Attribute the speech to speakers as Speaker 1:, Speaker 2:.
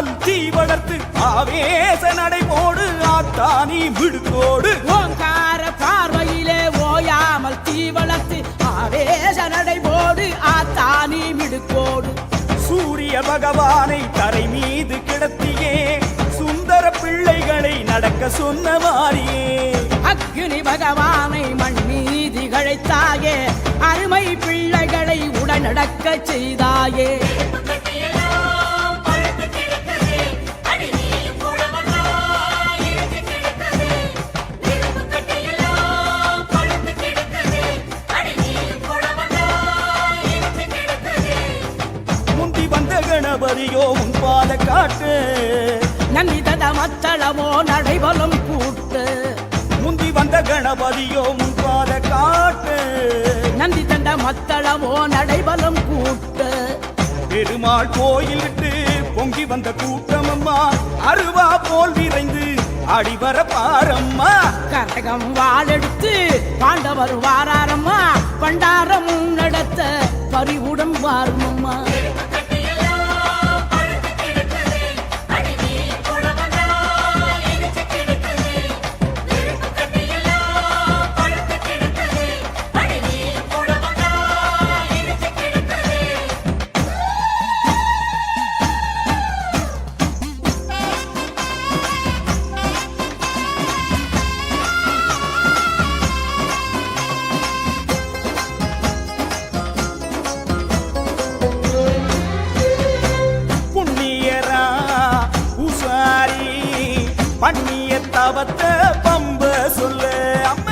Speaker 1: ஓயாமல் தீ வளர்த்து ஆவேச நடைபோடு ஆத்தானி மிடுக்கோடு
Speaker 2: ஓங்கார பார்வையிலே ஓயாமல் தீ வளர்த்து ஆவேச நடைபோடு ஆத்தானி மிடுக்கோடு
Speaker 1: சூரிய பகவானை தரை மீது கிடத்தியே சுந்தர பிள்ளைகளை நடக்க சொன்ன மாறியே.
Speaker 2: அக்னி பகவானை மண் மீதி கழைத்தாயே அருமை பிள்ளைகளை உடனடக்க செய்தாயே.
Speaker 1: கணபதியோ உன் பாத காட்டு.
Speaker 2: நன்னிதட மத்தளமோ நடைபலம் கூட்டு
Speaker 1: முந்தி வந்த கணபதியோ உன் பாத காட்டு.
Speaker 2: நந்தி தண்ட மத்தளமோ நடைபலம் கூட்டு
Speaker 1: பெருமாள் கோயில் பொங்கி வந்த கூட்டமம்மா அருவா போல் விரைந்து அடிவர பாரம்மா.
Speaker 2: கரகம் வாழெடுத்து பாண்டவர் வாராரம்மா பண்டாரம் நடத்த பறிவுடன்
Speaker 1: வாரும். பண்ணிய தவத்தை பம்ப சொல்லு. சொல்ல